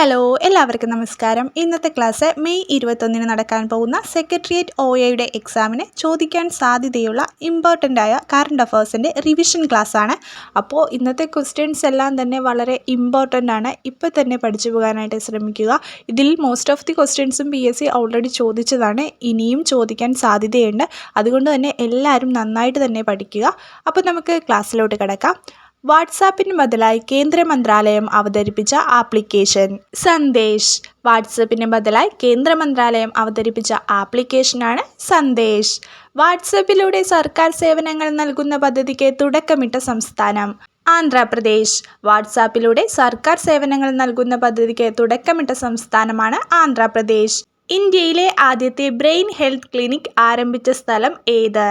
Hello എല്ലാവർക്കും നമസ്കാരം. ഇന്നത്തെ ക്ലാസ് മെയ് ഇരുപത്തൊന്നിന് നടക്കാൻ പോകുന്ന സെക്രട്ടേറിയറ്റ് ഒ എയുടെ എക്സാമിന് ചോദിക്കാൻ സാധ്യതയുള്ള ഇമ്പോർട്ടന്റ് ആയ കറണ്ട് അഫേഴ്സിന്റെ റിവിഷൻ ക്ലാസ് ആണ് അപ്പോൾ ഇന്നത്തെ ക്വസ്റ്റ്യൻസ് എല്ലാം തന്നെ വളരെ ഇമ്പോർട്ടന്റ് ആണ് ഇപ്പോൾ തന്നെ പഠിച്ചു പോകാനായിട്ട് ശ്രമിക്കുക. ഇതിൽ മോസ്റ്റ് ഓഫ് ദി ക്വസ്റ്റ്യൻസും പി എസ് സി ഓൾറെഡി ചോദിച്ചതാണ്. ഇനിയും ചോദിക്കാൻ സാധ്യതയുണ്ട്. അതുകൊണ്ട് തന്നെ എല്ലാവരും നന്നായിട്ട് തന്നെ പഠിക്കുക. അപ്പോൾ നമുക്ക് ക്ലാസ്സിലോട്ട് കിടക്കാം. വാട്സാപ്പിന് ബദലായി കേന്ദ്ര മന്ത്രാലയം അവതരിപ്പിച്ച ആപ്ലിക്കേഷൻ. സന്ദേശ്. വാട്സപ്പിന് ബദലായി കേന്ദ്ര മന്ത്രാലയം അവതരിപ്പിച്ച ആപ്ലിക്കേഷനാണ് സന്ദേശ്. വാട്സപ്പിലൂടെ സർക്കാർ സേവനങ്ങൾ നൽകുന്ന പദ്ധതിക്ക് തുടക്കമിട്ട സംസ്ഥാനം. ആന്ധ്രാപ്രദേശ്. വാട്സാപ്പിലൂടെ സർക്കാർ സേവനങ്ങൾ നൽകുന്ന പദ്ധതിക്ക് തുടക്കമിട്ട സംസ്ഥാനമാണ് ആന്ധ്രാപ്രദേശ്. ഇന്ത്യയിലെ ആദ്യത്തെ ബ്രെയിൻ ഹെൽത്ത് ക്ലിനിക് ആരംഭിച്ച സ്ഥലം ഏത്?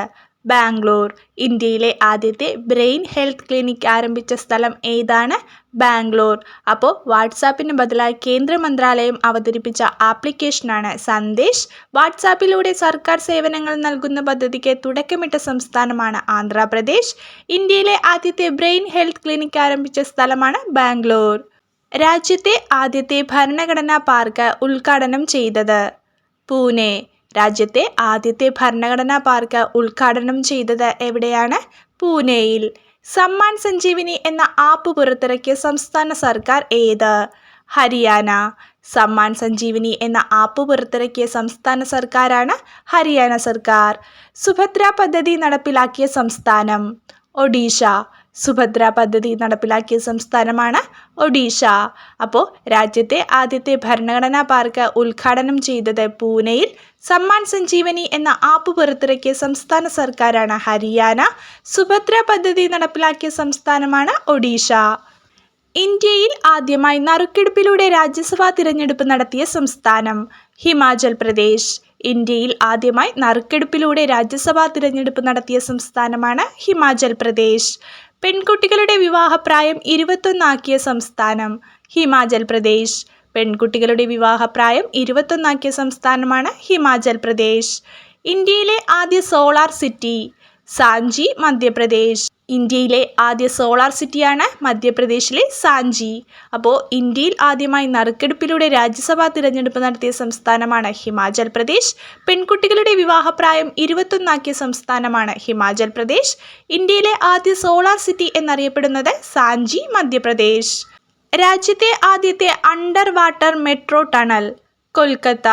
ബാംഗ്ലൂർ ഇന്ത്യയിലെ ആദ്യത്തെ ബ്രെയിൻ ഹെൽത്ത് ക്ലിനിക് ആരംഭിച്ച സ്ഥലം ഏതാണ്? ബാംഗ്ലൂർ. അപ്പോൾ വാട്സാപ്പിന് ബദലായി കേന്ദ്ര മന്ത്രാലയം അവതരിപ്പിച്ച ആപ്ലിക്കേഷനാണ് സന്ദേശ്. വാട്സാപ്പിലൂടെ സർക്കാർ സേവനങ്ങൾ നൽകുന്ന പദ്ധതിക്ക് തുടക്കമിട്ട സംസ്ഥാനമാണ് ആന്ധ്രാപ്രദേശ്. ഇന്ത്യയിലെ ആദ്യത്തെ ബ്രെയിൻ ഹെൽത്ത് ക്ലിനിക് ആരംഭിച്ച സ്ഥലമാണ് ബാംഗ്ലൂർ. രാജ്യത്തെ ആദ്യത്തെ ഭരണഘടനാ പാർക്ക് ഉദ്ഘാടനം ചെയ്തത്. പൂനെ. രാജ്യത്തെ ആദ്യത്തെ ഭരണഘടനാ പാർക്ക് ഉദ്ഘാടനം ചെയ്തത് എവിടെയാണ്? പൂനെയിൽ. സമ്മാൻ സഞ്ജീവിനി എന്ന ആപ്പ് പുറത്തിറക്കിയ സംസ്ഥാന സർക്കാർ ഏത്? ഹരിയാന. സമ്മാൻ സഞ്ജീവിനി എന്ന ആപ്പ് പുറത്തിറക്കിയ സംസ്ഥാന സർക്കാരാണ് ഹരിയാന സർക്കാർ. സുഭദ്ര പദ്ധതി നടപ്പിലാക്കിയ സംസ്ഥാനം. ഒഡീഷ. സുഭദ്ര പദ്ധതി നടപ്പിലാക്കിയ സംസ്ഥാനമാണ് ഒഡീഷ. അപ്പോൾ രാജ്യത്തെ ആദ്യത്തെ ഭരണഘടനാ പാർക്ക് ഉദ്ഘാടനം ചെയ്തത് പൂനെയിൽ സമ്മാൻ സഞ്ജീവനി എന്ന ആപ്പ് പുറത്തിറക്കിയ സംസ്ഥാന സർക്കാരാണ് ഹരിയാന. സുഭദ്ര പദ്ധതി നടപ്പിലാക്കിയ സംസ്ഥാനമാണ് ഒഡീഷ. ഇന്ത്യയിൽ ആദ്യമായി നറുക്കെടുപ്പിലൂടെ രാജ്യസഭാ തിരഞ്ഞെടുപ്പ് നടത്തിയ സംസ്ഥാനം ഹിമാചൽ പ്രദേശ്. ഇന്ത്യയിൽ ആദ്യമായി നറുക്കെടുപ്പിലൂടെ രാജ്യസഭാ തിരഞ്ഞെടുപ്പ് നടത്തിയ സംസ്ഥാനമാണ് ഹിമാചൽ പ്രദേശ്. പെൺകുട്ടികളുടെ വിവാഹപ്രായം ഇരുപത്തൊന്നാക്കിയ സംസ്ഥാനം ഹിമാചൽ പ്രദേശ്. പെൺകുട്ടികളുടെ വിവാഹപ്രായം ഇരുപത്തൊന്നാക്കിയ സംസ്ഥാനമാണ് ഹിമാചൽ പ്രദേശ്. ഇന്ത്യയിലെ ആദ്യ സോളാർ സിറ്റി സാഞ്ചി മധ്യപ്രദേശ്. ഇന്ത്യയിലെ ആദ്യ സോളാർ സിറ്റിയാണ് മധ്യപ്രദേശിലെ സാഞ്ചി അപ്പോൾ ഇന്ത്യയിൽ ആദ്യമായി നറുക്കെടുപ്പിലൂടെ രാജ്യസഭാ തിരഞ്ഞെടുപ്പ് നടത്തിയ സംസ്ഥാനമാണ് ഹിമാചൽ പ്രദേശ്. പെൺകുട്ടികളുടെ വിവാഹപ്രായം ഇരുപത്തൊന്നാക്കിയ സംസ്ഥാനമാണ് ഹിമാചൽ പ്രദേശ്. ഇന്ത്യയിലെ ആദ്യ സോളാർ സിറ്റി എന്നറിയപ്പെടുന്നത് സാഞ്ചി മധ്യപ്രദേശ്. രാജ്യത്തെ ആദ്യത്തെ under water metro tunnel Kolkata.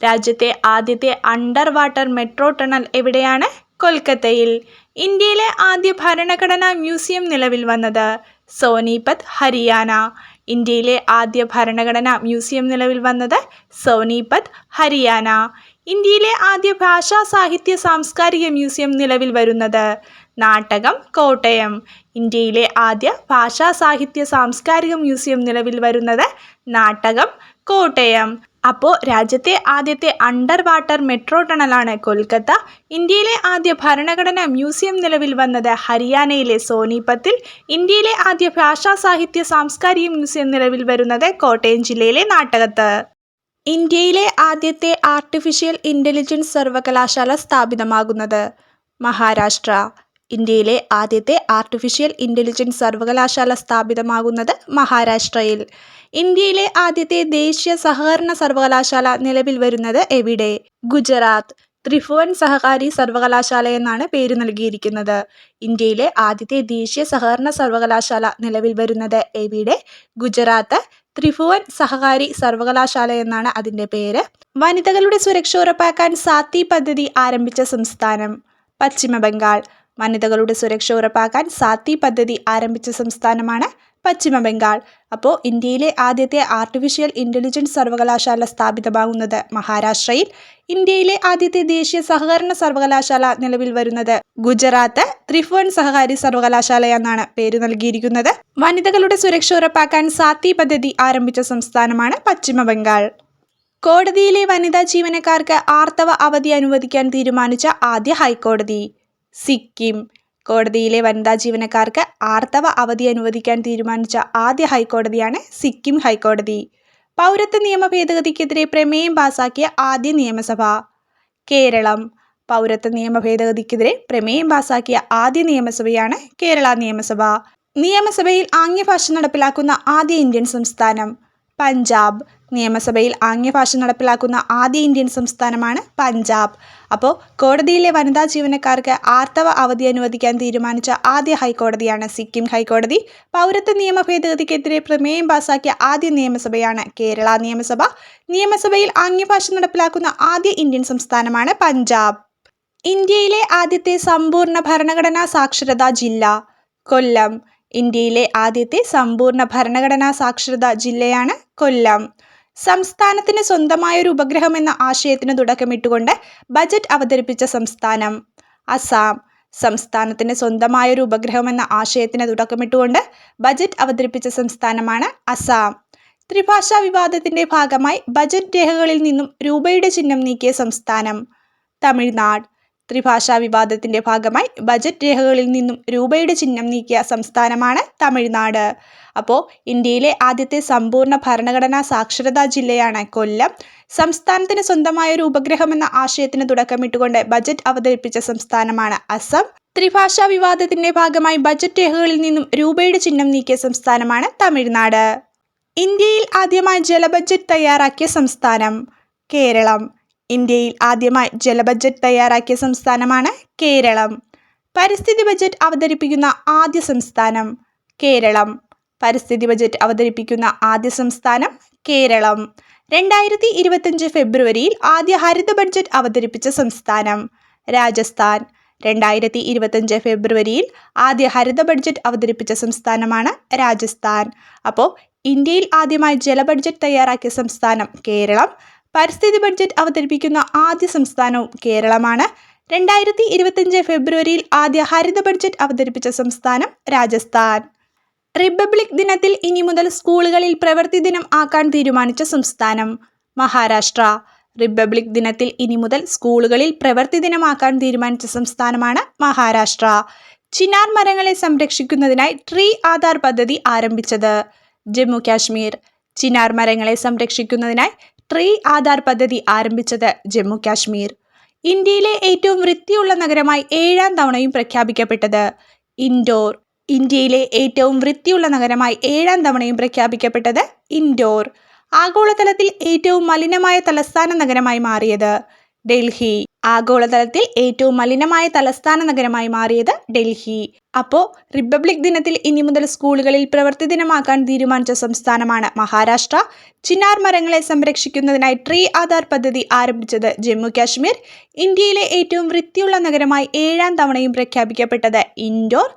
രാജ്യത്തെ ആദ്യത്തെ അണ്ടർ വാട്ടർ മെട്രോ ടണൽ എവിടെയാണ്? കൊൽക്കത്തയിൽ ഇന്ത്യയിലെ ആദ്യ ഭരണഘടനാ മ്യൂസിയം നിലവിൽ വന്നത് സോനിപത് ഹരിയാന. ഇന്ത്യയിലെ ആദ്യ ഭരണഘടനാ മ്യൂസിയം നിലവിൽ വന്നത് സോനിപത് ഹരിയാന. ഇന്ത്യയിലെ ആദ്യ ഭാഷാ സാഹിത്യ സാംസ്കാരിക മ്യൂസിയം നിലവിൽ വരുന്നത് നാടകം കോട്ടയം. ഇന്ത്യയിലെ ആദ്യ ഭാഷാ സാഹിത്യ സാംസ്കാരിക മ്യൂസിയം നിലവിൽ വരുന്നത് നാടകം കോട്ടയം. അപ്പോൾ രാജ്യത്തെ ആദ്യത്തെ അണ്ടർ വാട്ടർ മെട്രോ ടണലാണ് കൊൽക്കത്ത. ഇന്ത്യയിലെ ആദ്യ ഭരണഘടനാ മ്യൂസിയം നിലവിൽ വന്നത് ഹരിയാനയിലെ സോനിപത്തിൽ. ഇന്ത്യയിലെ ആദ്യ ഭാഷാ സാഹിത്യ സാംസ്കാരിക മ്യൂസിയം നിലവിൽ വരുന്നത് കോട്ടയം ജില്ലയിലെ നാട്ടകത്ത്. ഇന്ത്യയിലെ ആദ്യത്തെ ആർട്ടിഫിഷ്യൽ ഇന്റലിജൻസ് സർവകലാശാല സ്ഥാപിതമാകുന്നത് മഹാരാഷ്ട്ര. ഇന്ത്യയിലെ ആദ്യത്തെ ആർട്ടിഫിഷ്യൽ ഇന്റലിജൻസ് സർവകലാശാല സ്ഥാപിതമാകുന്നത് മഹാരാഷ്ട്രയിൽ. ഇന്ത്യയിലെ ആദ്യത്തെ ദേശീയ സഹകരണ സർവകലാശാല നിലവിൽ വരുന്നത് എവിടെ? ഗുജറാത്ത്. ത്രിഭുവൻ സഹകാരി സർവകലാശാല എന്നാണ് പേര് നൽകിയിരിക്കുന്നത്. ഇന്ത്യയിലെ ആദ്യത്തെ ദേശീയ സഹകരണ സർവകലാശാല നിലവിൽ വരുന്നത് എവിടെ? ഗുജറാത്ത്. ത്രിഭുവൻ സഹകാരി സർവകലാശാല എന്നാണ് അതിന്റെ പേര്. വനിതകളുടെ സുരക്ഷ ഉറപ്പാക്കാൻ സാത്തി പദ്ധതി ആരംഭിച്ച സംസ്ഥാനം. പശ്ചിമ ബംഗാൾ വനിതകളുടെ സുരക്ഷ ഉറപ്പാക്കാൻ സാത്തി പദ്ധതി ആരംഭിച്ച സംസ്ഥാനമാണ് പശ്ചിമ ബംഗാൾ അപ്പോൾ ഇന്ത്യയിലെ ആദ്യത്തെ ആർട്ടിഫിഷ്യൽ ഇന്റലിജൻസ് സർവകലാശാല സ്ഥാപിതമാകുന്നത് മഹാരാഷ്ട്രയിൽ. ഇന്ത്യയിലെ ആദ്യത്തെ ദേശീയ സഹകരണ സർവകലാശാല നിലവിൽ വരുന്നത് ഗുജറാത്ത്. ത്രിഭുവൻ സഹകാരി സർവകലാശാല എന്നാണ് പേര് നൽകിയിരിക്കുന്നത്. വനിതകളുടെ സുരക്ഷ ഉറപ്പാക്കാൻ സാത്തി പദ്ധതി ആരംഭിച്ച സംസ്ഥാനമാണ് പശ്ചിമ ബംഗാൾ കോടതിയിലെ വനിതാ ജീവനക്കാർക്ക് ആർത്തവ അവധി അനുവദിക്കാൻ തീരുമാനിച്ച ആദ്യ ഹൈക്കോടതി. സിക്കിം കോടതിയിലെ വനിതാ ജീവനക്കാർക്ക് ആർത്തവ അവധി അനുവദിക്കാൻ തീരുമാനിച്ച ആദ്യ ഹൈക്കോടതിയാണ് സിക്കിം ഹൈക്കോടതി. പൗരത്വ നിയമ ഭേദഗതിക്കെതിരെ പ്രമേയം പാസാക്കിയ ആദ്യ നിയമസഭ. കേരളം. പൗരത്വ നിയമ ഭേദഗതിക്കെതിരെ പ്രമേയം പാസാക്കിയ ആദ്യ നിയമസഭയാണ് കേരള നിയമസഭ. നിയമസഭയിൽ ആംഗ്യഭാഷ നടപ്പിലാക്കുന്ന ആദ്യ ഇന്ത്യൻ സംസ്ഥാനം. പഞ്ചാബ്. നിയമസഭയിൽ ആംഗ്യഭാഷ നടപ്പിലാക്കുന്ന ആദ്യ ഇന്ത്യൻ സംസ്ഥാനമാണ് പഞ്ചാബ്. അപ്പോൾ കോടതിയിലെ വനിതാ ജീവനക്കാർക്ക് ആർത്തവ അവധി അനുവദിക്കാൻ തീരുമാനിച്ച ആദ്യ ഹൈക്കോടതിയാണ് സിക്കിം ഹൈക്കോടതി. പൗരത്വ നിയമ ഭേദഗതിക്കെതിരെ പ്രമേയം പാസാക്കിയ ആദ്യ നിയമസഭയാണ് കേരള നിയമസഭ. നിയമസഭയിൽ ആംഗ്യഭാഷ നടപ്പിലാക്കുന്ന ആദ്യ ഇന്ത്യൻ സംസ്ഥാനമാണ് പഞ്ചാബ്. ഇന്ത്യയിലെ ആദ്യത്തെ സമ്പൂർണ ഭരണഘടനാ സാക്ഷരതാ ജില്ല കൊല്ലം. ഇന്ത്യയിലെ ആദ്യത്തെ സമ്പൂർണ ഭരണഘടനാ സാക്ഷരതാ ജില്ലയാണ് കൊല്ലം. സംസ്ഥാനത്തിന് സ്വന്തമായൊരു ഉപഗ്രഹം എന്ന ആശയത്തിന് തുടക്കമിട്ടുകൊണ്ട് ബജറ്റ് അവതരിപ്പിച്ച സംസ്ഥാനം. അസാം. സംസ്ഥാനത്തിന് സ്വന്തമായൊരു ഉപഗ്രഹം എന്ന ആശയത്തിന് തുടക്കമിട്ടുകൊണ്ട് ബജറ്റ് അവതരിപ്പിച്ച സംസ്ഥാനമാണ് അസാം. ത്രിഭാഷാ വിവാദത്തിന്റെ ഭാഗമായി ബജറ്റ് രേഖകളിൽ നിന്നും രൂപയുടെ ചിഹ്നം നീക്കിയ സംസ്ഥാനം. തമിഴ്നാട്. ത്രിഭാഷാ വിവാദത്തിന്റെ ഭാഗമായി ബജറ്റ് രേഖകളിൽ നിന്നും രൂപയുടെ ചിഹ്നം നീക്കിയ സംസ്ഥാനമാണ് തമിഴ്നാട്. അപ്പോൾ ഇന്ത്യയിലെ ആദ്യത്തെ സമ്പൂർണ ഭരണഘടനാ സാക്ഷരതാ ജില്ലയാണ് കൊല്ലം. സംസ്ഥാനത്തിന് സ്വന്തമായ ഒരു ഉപഗ്രഹം എന്ന ആശയത്തിന് തുടക്കമിട്ടുകൊണ്ട് ബജറ്റ് അവതരിപ്പിച്ച സംസ്ഥാനമാണ് അസം. ത്രിഭാഷാ വിവാദത്തിന്റെ ഭാഗമായി ബജറ്റ് രേഖകളിൽ നിന്നും രൂപയുടെ ചിഹ്നം നീക്കിയ സംസ്ഥാനമാണ് തമിഴ്നാട്. ഇന്ത്യയിൽ ആദ്യമായി ജലബഡ്ജറ്റ് തയ്യാറാക്കിയ സംസ്ഥാനം കേരളം. ഇന്ത്യയിൽ ആദ്യമായി ജലബഡ്ജറ്റ് തയ്യാറാക്കിയ സംസ്ഥാനമാണ് കേരളം. പരിസ്ഥിതി ബജറ്റ് അവതരിപ്പിക്കുന്ന ആദ്യ സംസ്ഥാനം കേരളം. പരിസ്ഥിതി ബജറ്റ് അവതരിപ്പിക്കുന്ന ആദ്യ സംസ്ഥാനം കേരളം. രണ്ടായിരത്തി ഇരുപത്തഞ്ച് ഫെബ്രുവരിയിൽ ആദ്യ ഹരിത ബഡ്ജറ്റ് അവതരിപ്പിച്ച സംസ്ഥാനം രാജസ്ഥാൻ. രണ്ടായിരത്തി ഇരുപത്തഞ്ച് ഫെബ്രുവരിയിൽ ആദ്യ ഹരിത ബഡ്ജറ്റ് അവതരിപ്പിച്ച സംസ്ഥാനമാണ് രാജസ്ഥാൻ. അപ്പോൾ ഇന്ത്യയിൽ ആദ്യമായി ജല ബഡ്ജറ്റ് തയ്യാറാക്കിയ സംസ്ഥാനം കേരളം. പരിസ്ഥിതി ബഡ്ജറ്റ് അവതരിപ്പിക്കുന്ന ആദ്യ സംസ്ഥാനവും കേരളമാണ്. രണ്ടായിരത്തി ഇരുപത്തിയഞ്ച് ഫെബ്രുവരിയിൽ ആദ്യ ഹരിത ബഡ്ജറ്റ് അവതരിപ്പിച്ച സംസ്ഥാനം രാജസ്ഥാൻ. റിപ്പബ്ലിക് ദിനത്തിൽ ഇനി മുതൽ സ്കൂളുകളിൽ പ്രവൃത്തി ദിനം ആക്കാൻ തീരുമാനിച്ച സംസ്ഥാനം മഹാരാഷ്ട്ര. റിപ്പബ്ലിക് ദിനത്തിൽ ഇനി മുതൽ സ്കൂളുകളിൽ പ്രവൃത്തി ദിനമാക്കാൻ തീരുമാനിച്ച സംസ്ഥാനമാണ് മഹാരാഷ്ട്ര. ചിനാർ മരങ്ങളെ സംരക്ഷിക്കുന്നതിനായി ട്രീ ആധാർ പദ്ധതി ആരംഭിച്ചത്. ജമ്മു കാശ്മീർ. ചിനാർ മരങ്ങളെ സംരക്ഷിക്കുന്നതിനായി ട്രീ ആധാർ പദ്ധതി ആരംഭിച്ചത് ജമ്മു കാശ്മീർ. ഇന്ത്യയിലെ ഏറ്റവും വൃത്തിയുള്ള നഗരമായി ഏഴാം തവണയും പ്രഖ്യാപിക്കപ്പെട്ടത് ഇൻഡോർ. ഇന്ത്യയിലെ ഏറ്റവും വൃത്തിയുള്ള നഗരമായി ഏഴാം തവണയും പ്രഖ്യാപിക്കപ്പെട്ടത് ഇൻഡോർ. ആഗോളതലത്തിൽ ഏറ്റവും മലിനമായ തലസ്ഥാന നഗരമായി മാറിയത് ഡൽഹി. ആഗോളതലത്തിൽ ഏറ്റവും മലിനമായ തലസ്ഥാന നഗരമായി മാറിയത് ഡൽഹി. അപ്പോൾ റിപ്പബ്ലിക് ദിനത്തിൽ ഇനി മുതൽ സ്കൂളുകളിൽ പ്രവൃത്തി ദിനമാക്കാൻ തീരുമാനിച്ച സംസ്ഥാനമാണ് മഹാരാഷ്ട്ര. ചിന്നാർ മരങ്ങളെ സംരക്ഷിക്കുന്നതിനായി ട്രീ ആധാർ പദ്ധതി ആരംഭിച്ചത് ജമ്മു കാശ്മീർ. ഇന്ത്യയിലെ ഏറ്റവും വൃത്തിയുള്ള നഗരമായി ഏഴാം തവണയും പ്രഖ്യാപിക്കപ്പെട്ടത് ഇൻഡോർ.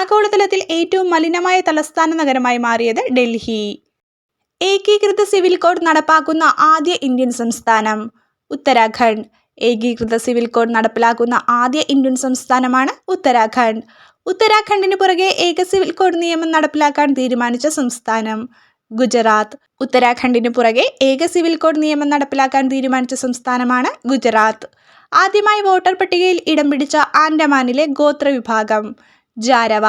ആഗോളതലത്തിൽ ഏറ്റവും മലിനമായ തലസ്ഥാന നഗരമായി മാറിയത് ഡൽഹി. ഏകീകൃത സിവിൽ കോഡ് നടപ്പാക്കുന്ന ആദ്യ ഇന്ത്യൻ സംസ്ഥാനം ഉത്തരാഖണ്ഡ്. ഏകീകൃത സിവിൽ കോഡ് നടപ്പിലാക്കുന്ന ആദ്യ ഇന്ത്യൻ സംസ്ഥാനമാണ് ഉത്തരാഖണ്ഡ്. ഉത്തരാഖണ്ഡിന് പുറകെ ഏക സിവിൽ കോഡ് നിയമം നടപ്പിലാക്കാൻ തീരുമാനിച്ച സംസ്ഥാനം ഗുജറാത്ത്. ഉത്തരാഖണ്ഡിന് പുറകെ ഏക സിവിൽ കോഡ് നിയമം നടപ്പിലാക്കാൻ തീരുമാനിച്ച സംസ്ഥാനമാണ് ഗുജറാത്ത്. ആദ്യമായി വോട്ടർ പട്ടികയിൽ ഇടം പിടിച്ച ആൻഡമാനിലെ ഗോത്ര വിഭാഗം ജാരവ.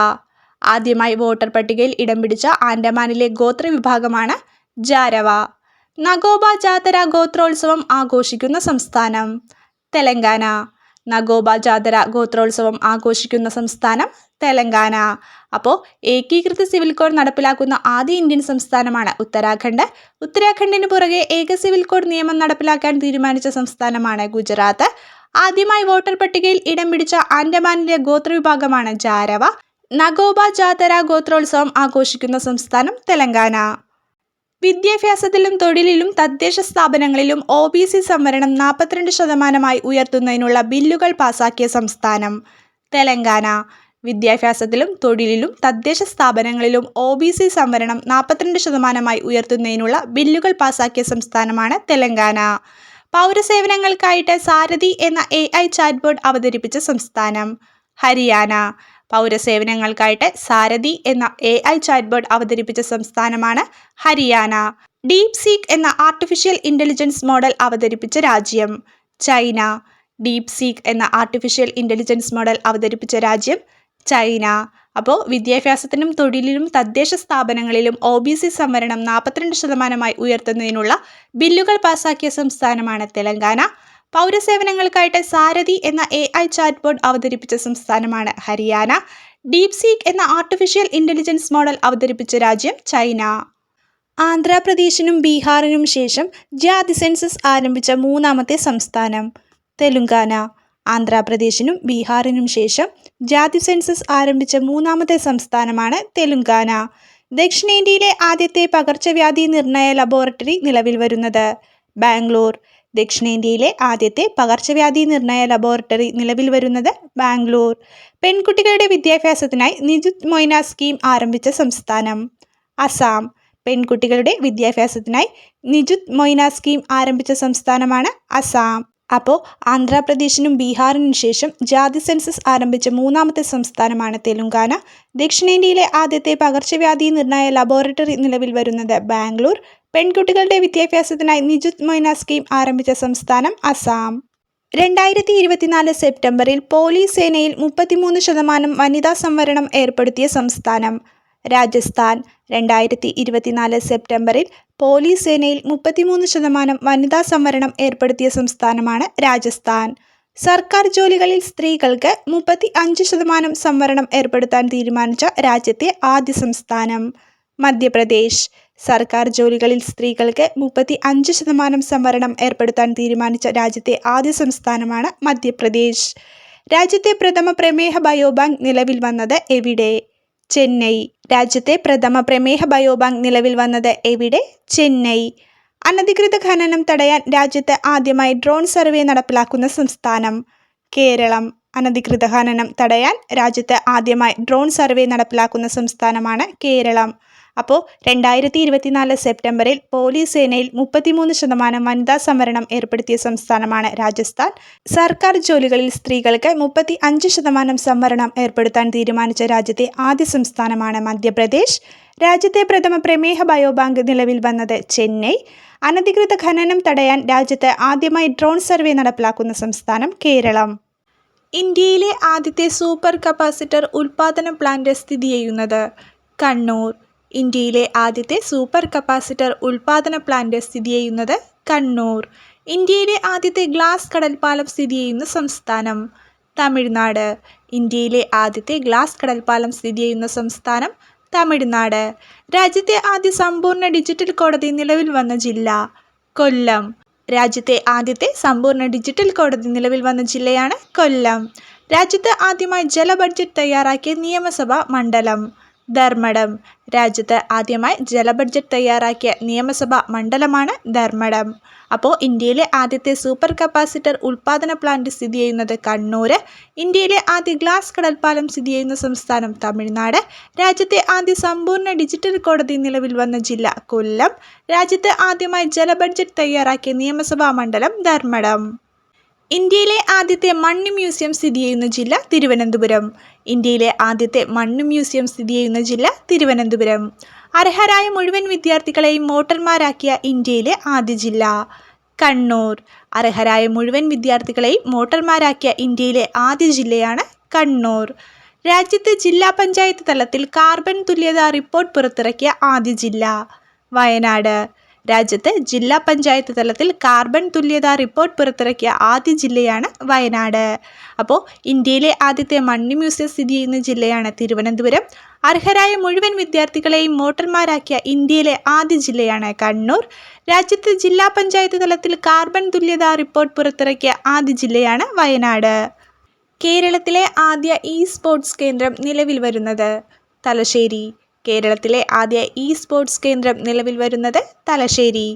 ആദ്യമായി വോട്ടർ പട്ടികയിൽ ഇടം പിടിച്ച ആൻഡമാനിലെ ഗോത്ര വിഭാഗമാണ് ജാരവ. നഗോബ ജാതര ഗോത്രോത്സവം ആഘോഷിക്കുന്ന സംസ്ഥാനം. തെലങ്കാന. നഗോബ ജാതര ഗോത്രോത്സവം ആഘോഷിക്കുന്ന സംസ്ഥാനം തെലങ്കാന. അപ്പോൾ ഏകീകൃത സിവിൽ കോഡ് നടപ്പിലാക്കുന്ന ആദ്യ ഇന്ത്യൻ സംസ്ഥാനമാണ് ഉത്തരാഖണ്ഡ്. ഉത്തരാഖണ്ഡിന് പുറകെ ഏക സിവിൽ കോഡ് നിയമം നടപ്പിലാക്കാൻ തീരുമാനിച്ച സംസ്ഥാനമാണ് ഗുജറാത്ത്. ആദ്യമായി വോട്ടർ പട്ടികയിൽ ഇടം പിടിച്ച ആൻഡമാനിലെ ഗോത്രവിഭാഗമാണ് ജാരവ. നഗോബ ജാതര ഗോത്രോത്സവം ആഘോഷിക്കുന്ന സംസ്ഥാനം തെലങ്കാന. വിദ്യാഭ്യാസത്തിലും തൊഴിലിലും തദ്ദേശ സ്ഥാപനങ്ങളിലും ഒ ബി സി സംവരണം നാൽപ്പത്തിരണ്ട് ശതമാനമായി ഉയർത്തുന്നതിനുള്ള ബില്ലുകൾ പാസാക്കിയ സംസ്ഥാനം തെലങ്കാന. വിദ്യാഭ്യാസത്തിലും തൊഴിലിലും തദ്ദേശ സ്ഥാപനങ്ങളിലും ഒ ബി സി സംവരണം നാൽപ്പത്തിരണ്ട് ശതമാനമായി ഉയർത്തുന്നതിനുള്ള ബില്ലുകൾ പാസാക്കിയ സംസ്ഥാനമാണ് തെലങ്കാന. പൗരസേവനങ്ങൾക്കായിട്ട് സാരഥി എന്ന എ ഐ ചാറ്റ്ബോർഡ് അവതരിപ്പിച്ച സംസ്ഥാനം ഹരിയാന. പൗരസേവനങ്ങൾക്കായിട്ട് സാരഥി എന്ന എ ഐ ചാറ്റ്ബോർഡ് അവതരിപ്പിച്ച സംസ്ഥാനമാണ് ഹരിയാന. ഡീപ് സീക്ക് എന്ന ആർട്ടിഫിഷ്യൽ ഇന്റലിജൻസ് മോഡൽ അവതരിപ്പിച്ച രാജ്യം ചൈന. ഡീപ് സീക്ക് എന്ന ആർട്ടിഫിഷ്യൽ ഇന്റലിജൻസ് മോഡൽ അവതരിപ്പിച്ച രാജ്യം ചൈന. അപ്പോൾ വിദ്യാഭ്യാസത്തിനും തൊഴിലിലും തദ്ദേശ സ്ഥാപനങ്ങളിലും ഒ ബി സി സംവരണം നാൽപ്പത്തിരണ്ട് ശതമാനമായി ഉയർത്തുന്നതിനുള്ള ബില്ലുകൾ പാസാക്കിയ സംസ്ഥാനമാണ് തെലങ്കാന. പൗരസേവനങ്ങൾക്കായിട്ട് സാരഥി എന്ന എ ഐ ചാറ്റ് ബോർഡ് അവതരിപ്പിച്ച സംസ്ഥാനമാണ് ഹരിയാന. ഡീപ് സീക്ക് എന്ന ആർട്ടിഫിഷ്യൽ ഇന്റലിജൻസ് മോഡൽ അവതരിപ്പിച്ച രാജ്യം ചൈന. ആന്ധ്രാപ്രദേശിനും ബീഹാറിനും ശേഷം ജാതി സെൻസസ് ആരംഭിച്ച മൂന്നാമത്തെ സംസ്ഥാനം തെലുങ്കാന. ആന്ധ്രാപ്രദേശിനും ബീഹാറിനും ശേഷം ജാതി സെൻസസ് ആരംഭിച്ച മൂന്നാമത്തെ സംസ്ഥാനമാണ് തെലുങ്കാന. ദക്ഷിണേന്ത്യയിലെ ആദ്യത്തെ പകർച്ചവ്യാധി നിർണയ ലബോറട്ടറി നിലവിൽ വരുന്നത്. ബാംഗ്ലൂർ. ദക്ഷിണേന്ത്യയിലെ ആദ്യത്തെ പകർച്ചവ്യാധി നിർണയ ലബോറട്ടറി നിലവിൽ വരുന്നത് ബാംഗ്ലൂർ. പെൺകുട്ടികളുടെ വിദ്യാഭ്യാസത്തിനായി നിജുത് മൊയ്ന സ്കീം ആരംഭിച്ച സംസ്ഥാനം അസാം. പെൺകുട്ടികളുടെ വിദ്യാഭ്യാസത്തിനായി നിജുത് മൊയ്ന സ്കീം ആരംഭിച്ച സംസ്ഥാനമാണ് അസാം. അപ്പോൾ ആന്ധ്രാപ്രദേശിനും ബീഹാറിനും ശേഷം ജാതി സെൻസസ് ആരംഭിച്ച മൂന്നാമത്തെ സംസ്ഥാനമാണ് തെലുങ്കാന. ദക്ഷിണേന്ത്യയിലെ ആദ്യത്തെ പകർച്ചവ്യാധി നിർണയ ലബോറട്ടറി നിലവിൽ വരുന്നത് ബാംഗ്ലൂർ. പെൺകുട്ടികളുടെ വിദ്യാഭ്യാസത്തിനായി നിജുത് മൊയ്ന സ്കീം ആരംഭിച്ച സംസ്ഥാനം അസാം രണ്ടായിരത്തി ഇരുപത്തിനാല് സെപ്റ്റംബറിൽ പോലീസ് സേനയിൽ മുപ്പത്തിമൂന്ന് ശതമാനം വനിതാ സംവരണം ഏർപ്പെടുത്തിയ സംസ്ഥാനം രാജസ്ഥാൻ. രണ്ടായിരത്തി ഇരുപത്തിനാല് സെപ്റ്റംബറിൽ പോലീസ് സേനയിൽ മുപ്പത്തിമൂന്ന് ശതമാനം വനിതാ സംവരണം ഏർപ്പെടുത്തിയ സംസ്ഥാനമാണ് രാജസ്ഥാൻ. സർക്കാർ ജോലികളിൽ സ്ത്രീകൾക്ക് മുപ്പത്തി അഞ്ച് ശതമാനം സംവരണം ഏർപ്പെടുത്താൻ തീരുമാനിച്ച രാജ്യത്തെ ആദ്യ സംസ്ഥാനം മധ്യപ്രദേശ്. സർക്കാർ ജോലികളിൽ സ്ത്രീകൾക്ക് മുപ്പത്തി അഞ്ച് ശതമാനം സംവരണം ഏർപ്പെടുത്താൻ തീരുമാനിച്ച രാജ്യത്തെ ആദ്യ സംസ്ഥാനമാണ് മധ്യപ്രദേശ്. രാജ്യത്തെ പ്രഥമ പ്രമേഹ ബയോബാങ്ക് നിലവിൽ വന്നത് എവിടെ? ചെന്നൈ. രാജ്യത്തെ പ്രഥമ പ്രമേഹ ബയോബാങ്ക് നിലവിൽ വന്നത് എവിടെ? ചെന്നൈ. അനധികൃത ഖനനം തടയാൻ രാജ്യത്ത് ആദ്യമായി ഡ്രോൺ സർവേ നടപ്പിലാക്കുന്ന സംസ്ഥാനം കേരളം. അനധികൃത ഖനനം തടയാൻ രാജ്യത്ത് ആദ്യമായി ഡ്രോൺ സർവേ നടപ്പിലാക്കുന്ന സംസ്ഥാനമാണ് കേരളം. അപ്പോൾ രണ്ടായിരത്തി ഇരുപത്തിനാല് സെപ്റ്റംബറിൽ പോലീസ് സേനയിൽ മുപ്പത്തിമൂന്ന് ശതമാനം വനിതാ സംവരണം ഏർപ്പെടുത്തിയ സംസ്ഥാനമാണ് രാജസ്ഥാൻ. സർക്കാർ ജോലികളിൽ സ്ത്രീകൾക്ക് മുപ്പത്തി അഞ്ച് ശതമാനം സംവരണം ഏർപ്പെടുത്താൻ തീരുമാനിച്ച രാജ്യത്തെ ആദ്യ സംസ്ഥാനമാണ് മധ്യപ്രദേശ്. രാജ്യത്തെ പ്രഥമ പ്രമേഹ ബയോബാങ്ക് നിലവിൽ വന്നത് ചെന്നൈ. അനധികൃത ഖനനം തടയാൻ രാജ്യത്ത് ആദ്യമായി ഡ്രോൺ സർവേ നടപ്പിലാക്കുന്ന സംസ്ഥാനം കേരളം. ഇന്ത്യയിലെ ആദ്യത്തെ സൂപ്പർ കപ്പാസിറ്റർ ഉൽപാദന പ്ലാന്റ് സ്ഥിതി ചെയ്യുന്നത് കണ്ണൂർ. ഇന്ത്യയിലെ ആദ്യത്തെ സൂപ്പർ കപ്പാസിറ്റർ ഉൽപാദന പ്ലാന്റ് സ്ഥിതി ചെയ്യുന്നത് കണ്ണൂർ. ഇന്ത്യയിലെ ആദ്യത്തെ ഗ്ലാസ് കടൽപ്പാലം സ്ഥിതി ചെയ്യുന്ന സംസ്ഥാനം തമിഴ്നാട്. ഇന്ത്യയിലെ ആദ്യത്തെ ഗ്ലാസ് കടൽപ്പാലം സ്ഥിതി ചെയ്യുന്ന സംസ്ഥാനം തമിഴ്നാട്. രാജ്യത്തെ ആദ്യ സമ്പൂർണ ഡിജിറ്റൽ കോടതി നിലവിൽ വന്ന ജില്ല കൊല്ലം. രാജ്യത്തെ ആദ്യത്തെ സമ്പൂർണ ഡിജിറ്റൽ കോടതി നിലവിൽ വന്ന ജില്ലയാണ് കൊല്ലം. രാജ്യത്ത് ആദ്യമായി ജല ബഡ്ജറ്റ് തയ്യാറാക്കിയ നിയമസഭാ മണ്ഡലം. ധർമ്മടം. രാജ്യത്ത് ആദ്യമായി ജല ബഡ്ജറ്റ് തയ്യാറാക്കിയ നിയമസഭാ മണ്ഡലമാണ് ധർമ്മടം. അപ്പോൾ ഇന്ത്യയിലെ ആദ്യത്തെ സൂപ്പർ കപ്പാസിറ്റർ ഉൽപ്പാദന പ്ലാന്റ് സ്ഥിതി ചെയ്യുന്നത് കണ്ണൂർ ഇന്ത്യയിലെ ആദ്യ ഗ്ലാസ് കടൽപ്പാലം സ്ഥിതി ചെയ്യുന്ന സംസ്ഥാനം തമിഴ്നാട്. രാജ്യത്തെ ആദ്യ സമ്പൂർണ ഡിജിറ്റൽ കോടതി നിലവിൽ വന്ന ജില്ല കൊല്ലം. രാജ്യത്ത് ആദ്യമായി ജല ബഡ്ജറ്റ് തയ്യാറാക്കിയ നിയമസഭാ മണ്ഡലം ധർമ്മടം. ഇന്ത്യയിലെ ആദ്യത്തെ മണ്ണ് മ്യൂസിയം സ്ഥിതി ചെയ്യുന്ന ജില്ല തിരുവനന്തപുരം. ഇന്ത്യയിലെ ആദ്യത്തെ മണ്ണ് മ്യൂസിയം സ്ഥിതി ചെയ്യുന്ന ജില്ല തിരുവനന്തപുരം. അർഹരായ മുഴുവൻ വിദ്യാർത്ഥികളെയും മോട്ടർമാരാക്കിയ ഇന്ത്യയിലെ ആദ്യ ജില്ല കണ്ണൂർ. അർഹരായ മുഴുവൻ വിദ്യാർത്ഥികളെയും മോട്ടർമാരാക്കിയ ഇന്ത്യയിലെ ആദ്യ ജില്ലയാണ് കണ്ണൂർ. രാജ്യത്തെ ജില്ലാ പഞ്ചായത്ത് തലത്തിൽ കാർബൺ തുല്യതാ റിപ്പോർട്ട് പുറത്തിറക്കിയ ആദ്യ ജില്ല വയനാട്. രാജ്യത്ത് ജില്ലാ പഞ്ചായത്ത് തലത്തിൽ കാർബൺ തുല്യതാ റിപ്പോർട്ട് പുറത്തിറക്കിയ ആദ്യ ജില്ലയാണ് വയനാട്. അപ്പോൾ ഇന്ത്യയിലെ ആദ്യത്തെ മണ്ണ് മ്യൂസിയം സ്ഥിതി ചെയ്യുന്ന ജില്ലയാണ് തിരുവനന്തപുരം. അർഹരായ മുഴുവൻ വിദ്യാർത്ഥികളെയും വോട്ടർമാരാക്കിയ ഇന്ത്യയിലെ ആദ്യ ജില്ലയാണ് കണ്ണൂർ. രാജ്യത്ത് ജില്ലാ പഞ്ചായത്ത് തലത്തിൽ കാർബൺ തുല്യതാ റിപ്പോർട്ട് പുറത്തിറക്കിയ ആദ്യ ജില്ലയാണ് വയനാട്. കേരളത്തിലെ ആദ്യ ഇ സ്പോർട്സ് കേന്ദ്രം നിലവിൽ വരുന്നത് തലശ്ശേരി. കേരളത്തിലെ ആദ്യ ഇ സ്പോർട്സ് കേന്ദ്രം നിലവിൽ വരുന്നത് തലശ്ശേരി.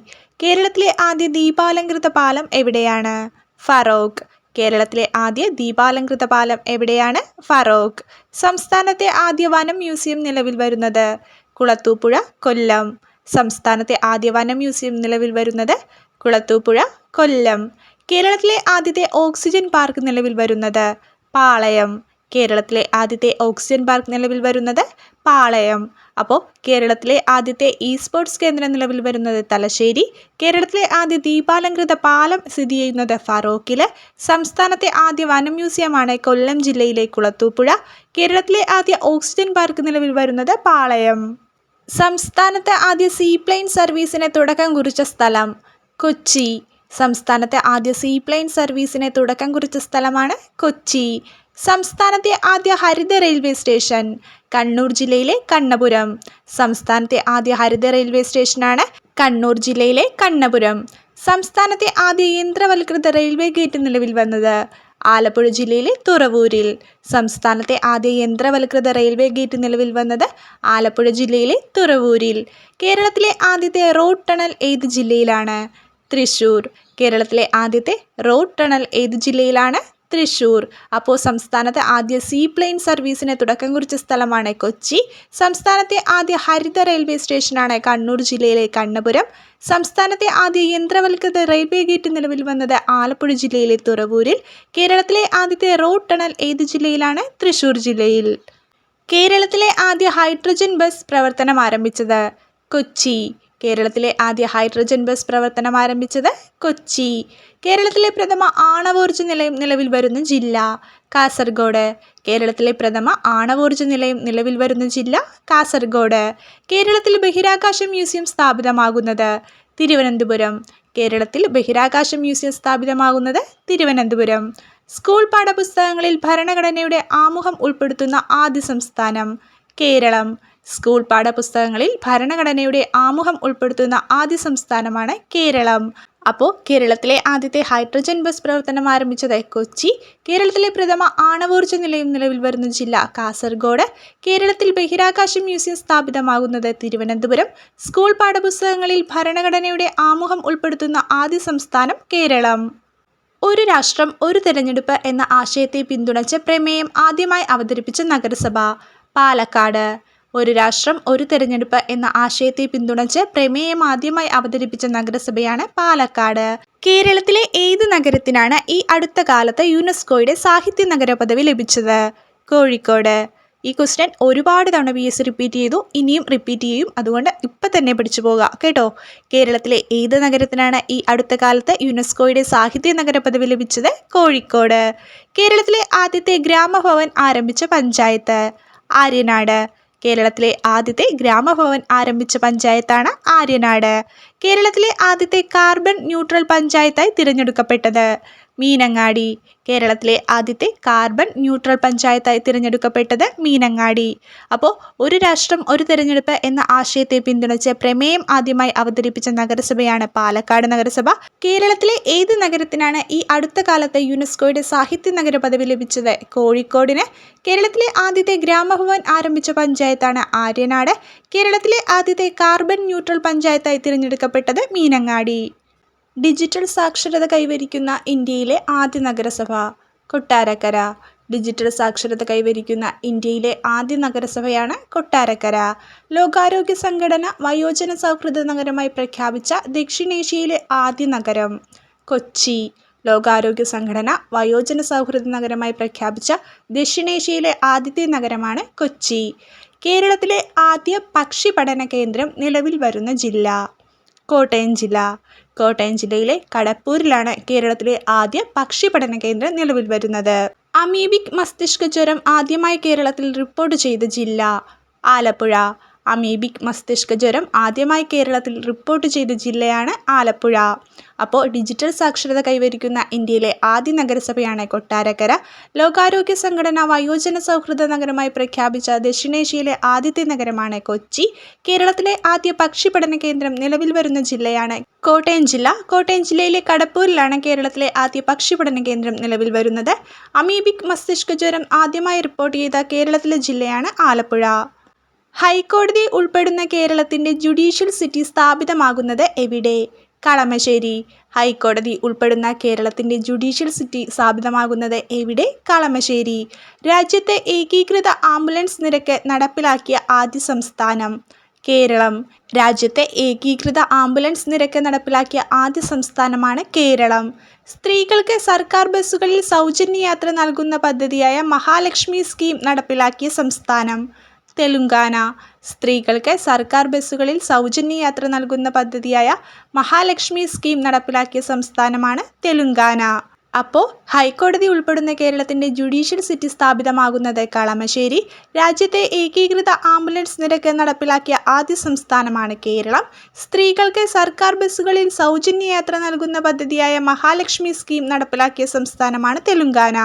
കേരളത്തിലെ ആദ്യ ദീപാലംകൃത പാലം എവിടെയാണ്? ഫറോക്ക്. കേരളത്തിലെ ആദ്യ ദീപാലംകൃത പാലം എവിടെയാണ്? ഫറോക്ക്. സംസ്ഥാനത്തെ ആദ്യ വനം മ്യൂസിയം നിലവിൽ വരുന്നത് കുളത്തൂപ്പുഴ കൊല്ലം. സംസ്ഥാനത്തെ ആദ്യ വനം മ്യൂസിയം നിലവിൽ വരുന്നത് കുളത്തൂപ്പുഴ കൊല്ലം. കേരളത്തിലെ ആദ്യത്തെ ഓക്സിജൻ പാർക്ക് നിലവിൽ വരുന്നത് പാളയം. കേരളത്തിലെ ആദ്യത്തെ ഓക്സിജൻ പാർക്ക് നിലവിൽ വരുന്നത് പാളയം. അപ്പോൾ കേരളത്തിലെ ആദ്യത്തെ ഇ സ്പോർട്സ് കേന്ദ്രം നിലവിൽ വരുന്നത് തലശ്ശേരി. കേരളത്തിലെ ആദ്യ ദീപാലംകൃത പാലം സ്ഥിതി ചെയ്യുന്നത് ഫറോക്കിൽ സംസ്ഥാനത്തെ ആദ്യ വനം മ്യൂസിയമാണ് കൊല്ലം ജില്ലയിലെ കുളത്തൂപ്പുഴ. കേരളത്തിലെ ആദ്യ ഓക്സിജൻ പാർക്ക് നിലവിൽ വരുന്നത് പാളയം. സംസ്ഥാനത്തെ ആദ്യ സീപ്ലെയിൻ സർവീസിനെ തുടക്കം കുറിച്ച സ്ഥലം കൊച്ചി. സംസ്ഥാനത്തെ ആദ്യ സീപ്ലെയിൻ സർവീസിനെ തുടക്കം കുറിച്ച സ്ഥലമാണ് കൊച്ചി. സംസ്ഥാനത്തെ ആദ്യ ഹരിത റെയിൽവേ സ്റ്റേഷൻ കണ്ണൂർ ജില്ലയിലെ കണ്ണപുരം. സംസ്ഥാനത്തെ ആദ്യ ഹരിത റെയിൽവേ സ്റ്റേഷനാണ് കണ്ണൂർ ജില്ലയിലെ കണ്ണപുരം. സംസ്ഥാനത്തെ ആദ്യ യന്ത്രവൽകൃത റെയിൽവേ ഗേറ്റ് നിലവിൽ വന്നത് ആലപ്പുഴ ജില്ലയിലെ തുറവൂരിൽ. സംസ്ഥാനത്തെ ആദ്യ യന്ത്രവൽകൃത റെയിൽവേ ഗേറ്റ് നിലവിൽ വന്നത് ആലപ്പുഴ ജില്ലയിലെ തുറവൂരിൽ. കേരളത്തിലെ ആദ്യത്തെ റോഡ് ടണൽ ഏത് ജില്ലയിലാണ്? തൃശൂർ. കേരളത്തിലെ ആദ്യത്തെ റോഡ് ടണൽ ഏത് ജില്ലയിലാണ്? തൃശ്ശൂർ അപ്പോൾ സംസ്ഥാനത്തെ ആദ്യ സീ പ്ലെയിൻ സർവീസിന് തുടക്കം കുറിച്ച സ്ഥലമാണ് കൊച്ചി. സംസ്ഥാനത്തെ ആദ്യ ഹരിത റെയിൽവേ സ്റ്റേഷനാണ് കണ്ണൂർ ജില്ലയിലെ കണ്ണപുരം. സംസ്ഥാനത്തെ ആദ്യ യന്ത്രവൽകൃത റെയിൽവേ ഗേറ്റ് നിലവിൽ വന്നത് ആലപ്പുഴ ജില്ലയിലെ തുറവൂരിൽ. കേരളത്തിലെ ആദ്യത്തെ റോഡ് ടണൽ ഏത് ജില്ലയിലാണ്? തൃശ്ശൂർ ജില്ലയിൽ. കേരളത്തിലെ ആദ്യ ഹൈഡ്രജൻ ബസ് പ്രവർത്തനം ആരംഭിച്ചത് കൊച്ചി. കേരളത്തിലെ ആദ്യ ഹൈഡ്രജൻ ബസ് പ്രവർത്തനം ആരംഭിച്ചത് കൊച്ചി. കേരളത്തിലെ പ്രഥമ ആണവോർജ നിലയം നിലവിൽ വരുന്ന ജില്ല കാസർഗോഡ്. കേരളത്തിലെ പ്രഥമ ആണവോർജ നിലയം നിലവിൽ വരുന്ന ജില്ല കാസർഗോഡ്. കേരളത്തിൽ ബഹിരാകാശ മ്യൂസിയം സ്ഥാപിതമാകുന്നത് തിരുവനന്തപുരം. കേരളത്തിൽ ബഹിരാകാശ മ്യൂസിയം സ്ഥാപിതമാകുന്നത് തിരുവനന്തപുരം. സ്കൂൾ പാഠപുസ്തകങ്ങളിൽ ഭരണഘടനയുടെ ആമുഖം ഉൾപ്പെടുത്തുന്ന ആദ്യ സംസ്ഥാനം കേരളം. സ്കൂൾ പാഠപുസ്തകങ്ങളിൽ ഭരണഘടനയുടെ ആമുഖം ഉൾപ്പെടുത്തുന്ന ആദ്യ സംസ്ഥാനമാണ് കേരളം. അപ്പോൾ കേരളത്തിലെ ആദ്യത്തെ ഹൈഡ്രജൻ ബസ് പ്രവർത്തനം ആരംഭിച്ചത് കൊച്ചി. കേരളത്തിലെ പ്രഥമ ആണവോർജ നിലയം നിലവിൽ വരുന്ന ജില്ല കാസർഗോഡ്. കേരളത്തിൽ ബഹിരാകാശ മ്യൂസിയം സ്ഥാപിതമാകുന്നത് തിരുവനന്തപുരം. സ്കൂൾ പാഠപുസ്തകങ്ങളിൽ ഭരണഘടനയുടെ ആമുഖം ഉൾപ്പെടുത്തുന്ന ആദ്യ സംസ്ഥാനം കേരളം. ഒരു രാഷ്ട്രം ഒരു തെരഞ്ഞെടുപ്പ് എന്ന ആശയത്തെ പിന്തുണച്ച് പ്രമേയം ആദ്യമായി അവതരിപ്പിച്ച നഗരസഭ പാലക്കാട്. ഒരു രാഷ്ട്രം ഒരു തെരഞ്ഞെടുപ്പ് എന്ന ആശയത്തെ പിന്തുണച്ച് പ്രമേയം ആദ്യമായി അവതരിപ്പിച്ച നഗരസഭയാണ് പാലക്കാട്. കേരളത്തിലെ ഏത് നഗരത്തിനാണ് ഈ അടുത്ത കാലത്ത് യുനെസ്കോയുടെ സാഹിത്യ നഗര പദവി ലഭിച്ചത്? കോഴിക്കോട്. ഈ ക്വസ്റ്റ്യൻ ഒരുപാട് തവണ പി എസ് റിപ്പീറ്റ് ചെയ്തു ഇനിയും റിപ്പീറ്റ് ചെയ്യും. അതുകൊണ്ട് ഇപ്പം തന്നെ പഠിച്ചു പോകുക കേട്ടോ? കേരളത്തിലെ ഏത് നഗരത്തിനാണ് ഈ അടുത്ത കാലത്ത് യുനെസ്കോയുടെ സാഹിത്യ നഗര പദവി ലഭിച്ചത്? കോഴിക്കോട്. കേരളത്തിലെ ആദ്യത്തെ ഗ്രാമഭവൻ ആരംഭിച്ച പഞ്ചായത്ത് ആര്യനാട്. കേരളത്തിലെ ആദ്യത്തെ ഗ്രാമഭവൻ ആരംഭിച്ച പഞ്ചായത്താണ് ആര്യനാട്. കേരളത്തിലെ ആദ്യത്തെ കാർബൺ ന്യൂട്രൽ പഞ്ചായത്തായി തിരഞ്ഞെടുക്കപ്പെട്ടത്. മീനങ്ങാടി. കേരളത്തിലെ ആദ്യത്തെ കാർബൺ ന്യൂട്രൽ പഞ്ചായത്തായി തിരഞ്ഞെടുക്കപ്പെട്ടത് മീനങ്ങാടി. അപ്പോൾ ഒരു രാഷ്ട്രം ഒരു തിരഞ്ഞെടുപ്പ് എന്ന ആശയത്തെ പിന്തുണച്ച് പ്രമേയം ആദ്യമായി അവതരിപ്പിച്ച നഗരസഭയാണ് പാലക്കാട് നഗരസഭ. കേരളത്തിലെ ഏത് നഗരത്തിനാണ് ഈ അടുത്ത കാലത്ത് യുനെസ്കോയുടെ സാഹിത്യ നഗര പദവി ലഭിച്ചത്? കോഴിക്കോടിന്. കേരളത്തിലെ ആദ്യത്തെ ഗ്രാമഭവൻ ആരംഭിച്ച പഞ്ചായത്താണ് ആര്യനാട്. കേരളത്തിലെ ആദ്യത്തെ കാർബൺ ന്യൂട്രൽ പഞ്ചായത്തായി തിരഞ്ഞെടുക്കപ്പെട്ടത് മീനങ്ങാടി. ഡിജിറ്റൽ സാക്ഷരത കൈവരിക്കുന്ന ഇന്ത്യയിലെ ആദ്യ നഗരസഭ കൊട്ടാരക്കര. ഡിജിറ്റൽ സാക്ഷരത കൈവരിക്കുന്ന ഇന്ത്യയിലെ ആദ്യ നഗരസഭയാണ് കൊട്ടാരക്കര. ലോകാരോഗ്യ സംഘടന വയോജന സൗഹൃദ നഗരമായി പ്രഖ്യാപിച്ച ദക്ഷിണേഷ്യയിലെ ആദ്യ നഗരം കൊച്ചി. ലോകാരോഗ്യ സംഘടന വയോജന സൗഹൃദ നഗരമായി പ്രഖ്യാപിച്ച ദക്ഷിണേഷ്യയിലെ ആദ്യത്തെ നഗരമാണ് കൊച്ചി. കേരളത്തിലെ ആദ്യ പക്ഷി പഠന കേന്ദ്രം നിലവിൽ വരുന്ന ജില്ല കോട്ടയം ജില്ല. കോട്ടയം ജില്ലയിലെ കടപ്പൂരിലാണ് കേരളത്തിലെ ആദ്യ പക്ഷി പഠന കേന്ദ്രം നിലവിൽ വരുന്നത്. അമീബിക് മസ്തിഷ്ക ജ്വരം ആദ്യമായി കേരളത്തിൽ റിപ്പോർട്ട് ചെയ്ത ജില്ല ആലപ്പുഴ. അമീബിക് മസ്തിഷ്ക ജ്വരം ആദ്യമായി കേരളത്തിൽ റിപ്പോർട്ട് ചെയ്ത ജില്ലയാണ് ആലപ്പുഴ. അപ്പോൾ ഡിജിറ്റൽ സാക്ഷരത കൈവരിക്കുന്ന ഇന്ത്യയിലെ ആദ്യ നഗരസഭയാണ് കൊട്ടാരക്കര. ലോകാരോഗ്യ സംഘടന വയോജന സൗഹൃദ നഗരമായി പ്രഖ്യാപിച്ച ദക്ഷിണേഷ്യയിലെ ആദ്യത്തെ നഗരമാണ് കൊച്ചി. കേരളത്തിലെ ആദ്യ പക്ഷി പഠന കേന്ദ്രം നിലവിൽ വരുന്ന ജില്ലയാണ് കോട്ടയം ജില്ല. കോട്ടയം ജില്ലയിലെ കടപ്പൂരിലാണ് കേരളത്തിലെ ആദ്യ പക്ഷി പഠന കേന്ദ്രം നിലവിൽ വരുന്നത്. അമീബിക് മസ്തിഷ്ക ജ്വരം ആദ്യമായി റിപ്പോർട്ട് ചെയ്ത കേരളത്തിലെ ജില്ലയാണ് ആലപ്പുഴ. ഹൈക്കോടതി ഉൾപ്പെടുന്ന കേരളത്തിന്റെ ജുഡീഷ്യൽ സിറ്റി സ്ഥാപിതമാകുന്നത് എവിടെ? കളമശ്ശേരി. ഹൈക്കോടതി ഉൾപ്പെടുന്ന കേരളത്തിന്റെ ജുഡീഷ്യൽ സിറ്റി സ്ഥാപിതമാകുന്നത് എവിടെ? കളമശ്ശേരി. രാജ്യത്തെ ഏകീകൃത ആംബുലൻസ് നിരക്ക് നടപ്പിലാക്കിയ ആദ്യ സംസ്ഥാനം കേരളം. രാജ്യത്തെ ഏകീകൃത ആംബുലൻസ് നിരക്ക് നടപ്പിലാക്കിയ ആദ്യ സംസ്ഥാനമാണ് കേരളം. സ്ത്രീകൾക്ക് സർക്കാർ ബസ്സുകളിൽ സൗജന്യ യാത്ര നൽകുന്ന പദ്ധതിയായ മഹാലക്ഷ്മി സ്കീം നടപ്പിലാക്കിയ സംസ്ഥാനം തെലുങ്കാന. സ്ത്രീകൾക്ക് സർക്കാർ ബസ്സുകളിൽ സൗജന്യ യാത്ര നൽകുന്ന പദ്ധതിയായ മഹാലക്ഷ്മി സ്കീം നടപ്പിലാക്കിയ സംസ്ഥാനമാണ് തെലുങ്കാന. അപ്പോൾ ഹൈക്കോടതി ഉൾപ്പെടുന്ന കേരളത്തിന്റെ ജുഡീഷ്യൽ സിറ്റി സ്ഥാപിതമാകുന്നത് കളമശ്ശേരി. രാജ്യത്തെ ഏകീകൃത ആംബുലൻസ് നിരക്ക് നടപ്പിലാക്കിയ ആദ്യ സംസ്ഥാനമാണ് കേരളം. സ്ത്രീകൾക്ക് സർക്കാർ ബസ്സുകളിൽ സൗജന്യ യാത്ര നൽകുന്ന പദ്ധതിയായ മഹാലക്ഷ്മി സ്കീം നടപ്പിലാക്കിയ സംസ്ഥാനമാണ് തെലുങ്കാന.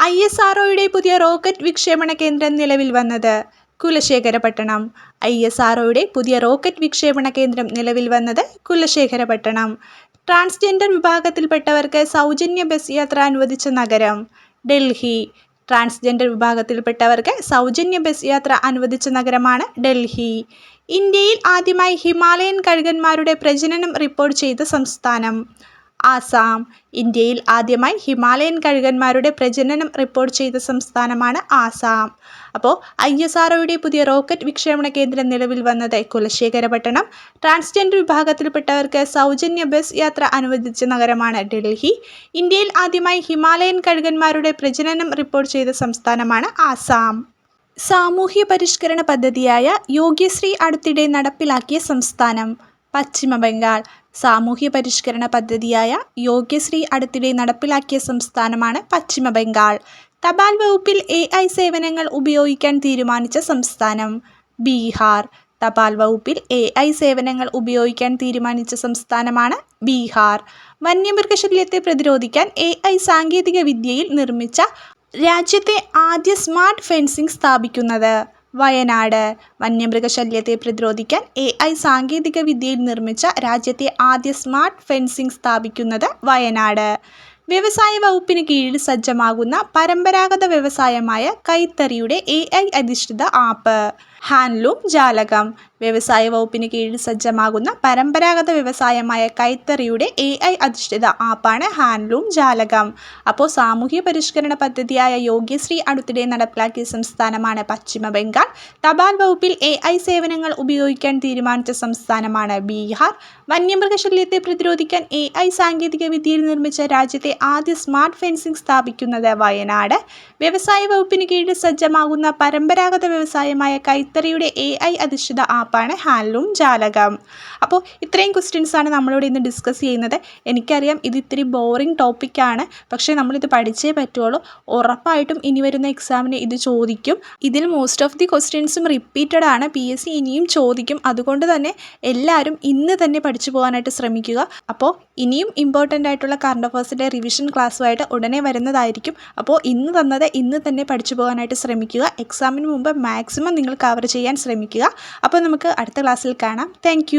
ഐ എസ് ആർ പുതിയ റോക്കറ്റ് വിക്ഷേപണ കേന്ദ്രം നിലവിൽ വന്നത് കുലശേഖരപട്ടണം. ഐ എസ് ആർ പുതിയ റോക്കറ്റ് വിക്ഷേപണ കേന്ദ്രം നിലവിൽ വന്നത് കുലശേഖരപട്ടണം. ട്രാൻസ്ജെൻഡർ വിഭാഗത്തിൽപ്പെട്ടവർക്ക് സൗജന്യ ബസ് യാത്ര അനുവദിച്ച നഗരം ഡൽഹി. ട്രാൻസ്ജെൻഡർ വിഭാഗത്തിൽപ്പെട്ടവർക്ക് സൗജന്യ ബസ് യാത്ര അനുവദിച്ച നഗരമാണ് ഡൽഹി. ഇന്ത്യയിൽ ആദ്യമായി ഹിമാലയൻ കഴുകന്മാരുടെ പ്രജനനം റിപ്പോർട്ട് ചെയ്ത സംസ്ഥാനം. ആസാം ഇന്ത്യയിൽ ആദ്യമായി ഹിമാലയൻ കഴുകന്മാരുടെ പ്രജനനം റിപ്പോർട്ട് ചെയ്ത സംസ്ഥാനമാണ് ആസാം. അപ്പോൾ ഐ എസ് ആർ പുതിയ റോക്കറ്റ് വിക്ഷേപണ കേന്ദ്രം നിലവിൽ വന്നത് കുലശേഖരപട്ടണം. ട്രാൻസ്ജെൻഡർ വിഭാഗത്തിൽപ്പെട്ടവർക്ക് സൗജന്യ ബസ് യാത്ര അനുവദിച്ച നഗരമാണ് ഡൽഹി. ഇന്ത്യയിൽ ആദ്യമായി ഹിമാലയൻ കഴുകന്മാരുടെ പ്രജനനം റിപ്പോർട്ട് ചെയ്ത സംസ്ഥാനമാണ് ആസാം. സാമൂഹ്യ പരിഷ്കരണ പദ്ധതിയായ യോഗ്യശ്രീ അടുത്തിടെ നടപ്പിലാക്കിയ സംസ്ഥാനം പശ്ചിമ ബംഗാൾ സാമൂഹ്യ പരിഷ്കരണ പദ്ധതിയായ യോഗ്യശ്രീ അടുത്തിടെ നടപ്പിലാക്കിയ സംസ്ഥാനമാണ് പശ്ചിമ ബംഗാൾ. തപാൽ വകുപ്പിൽ എ ഐ സേവനങ്ങൾ ഉപയോഗിക്കാൻ തീരുമാനിച്ച സംസ്ഥാനം ബീഹാർ. തപാൽ വകുപ്പിൽ എ ഐ സേവനങ്ങൾ ഉപയോഗിക്കാൻ തീരുമാനിച്ച സംസ്ഥാനമാണ് ബീഹാർ. വന്യമൃഗശല്യത്തെ പ്രതിരോധിക്കാൻ എ ഐ സാങ്കേതിക വിദ്യയിൽ നിർമ്മിച്ച രാജ്യത്തെ ആദ്യ സ്മാർട്ട് ഫെൻസിംഗ് സ്ഥാപിക്കുന്നത്. വയനാട്. വന്യമൃഗശല്യത്തെ പ്രതിരോധിക്കാൻ എ ഐ സാങ്കേതിക വിദ്യയിൽ നിർമ്മിച്ച രാജ്യത്തെ ആദ്യ സ്മാർട്ട് ഫെൻസിംഗ് സ്ഥാപിക്കുന്നത് വയനാട്. വ്യവസായ വകുപ്പിന് കീഴിൽ സജ്ജമാകുന്ന പരമ്പരാഗത വ്യവസായമായ കൈത്തറിയുടെ എ ഐ അധിഷ്ഠിത ആപ്പ്. ഹാൻഡ്ലൂം ജാലകം. വ്യവസായ വകുപ്പിന് കീഴിൽ സജ്ജമാകുന്ന പരമ്പരാഗത വ്യവസായമായ കൈത്തറിയുടെ എ ഐ അധിഷ്ഠിത ആപ്പാണ് ഹാൻഡ്ലൂം ജാലകം. അപ്പോൾ സാമൂഹ്യ പരിഷ്കരണ പദ്ധതിയായ യോഗ്യശ്രീ അടുത്തിടെ നടപ്പിലാക്കിയ സംസ്ഥാനമാണ് പശ്ചിമ ബംഗാൾ. തപാൽ വകുപ്പിൽ എ ഐ സേവനങ്ങൾ ഉപയോഗിക്കാൻ തീരുമാനിച്ച സംസ്ഥാനമാണ് ബീഹാർ. വന്യമൃഗശല്യത്തെ പ്രതിരോധിക്കാൻ എ ഐ സാങ്കേതിക വിദ്യയിൽ നിർമ്മിച്ച രാജ്യത്തെ ആദ്യ സ്മാർട്ട് ഫെൻസിംഗ് സ്ഥാപിക്കുന്നത് വയനാട്. വ്യവസായ വകുപ്പിന് കീഴിൽ സജ്ജമാകുന്ന പരമ്പരാഗത വ്യവസായമായ കൈത്തറിയുടെ എ ഐ അധിഷ്ഠിത ആപ്പാണ് ഹാൻഡ്ലൂം ജാലകം. അപ്പോൾ ഇത്രയും ക്വസ്റ്റ്യൻസാണ് നമ്മളിവിടെ ഇന്ന് ഡിസ്കസ് ചെയ്യുന്നത്. എനിക്കറിയാം ഇത് ഇത്തിരി ബോറിംഗ് ടോപ്പിക്കാണ് പക്ഷേ നമ്മളിത് പഠിച്ചേ പറ്റുള്ളൂ. ഉറപ്പായിട്ടും ഇനി വരുന്ന എക്സാമിന് ഇത് ചോദിക്കും. ഇതിൽ മോസ്റ്റ് ഓഫ് ദി ക്വസ്റ്റ്യൻസും റിപ്പീറ്റഡ് ആണ്. പി എസ് സി ഇനിയും ചോദിക്കും. അതുകൊണ്ട് തന്നെ എല്ലാവരും ഇന്ന് തന്നെ പഠിച്ചു പോകാനായിട്ട് ശ്രമിക്കുക. അപ്പോൾ ഇനിയും ഇമ്പോർട്ടന്റ് ആയിട്ടുള്ള കറണ്ട് അഫേഴ്സിന്റെ റിവിഷൻ ക്ലാസ്സുമായിട്ട് ഉടനെ വരുന്നതായിരിക്കും. അപ്പോൾ ഇന്ന് തന്നത് ഇന്ന് തന്നെ പഠിച്ചു പോകാനായിട്ട് ശ്രമിക്കുക. എക്സാമിന് മുമ്പ് മാക്സിമം നിങ്ങൾ കവർ ചെയ്യാൻ ശ്രമിക്കുക. അപ്പോൾ നമുക്ക് അടുത്ത ക്ലാസ്സിൽ കാണാം. താങ്ക്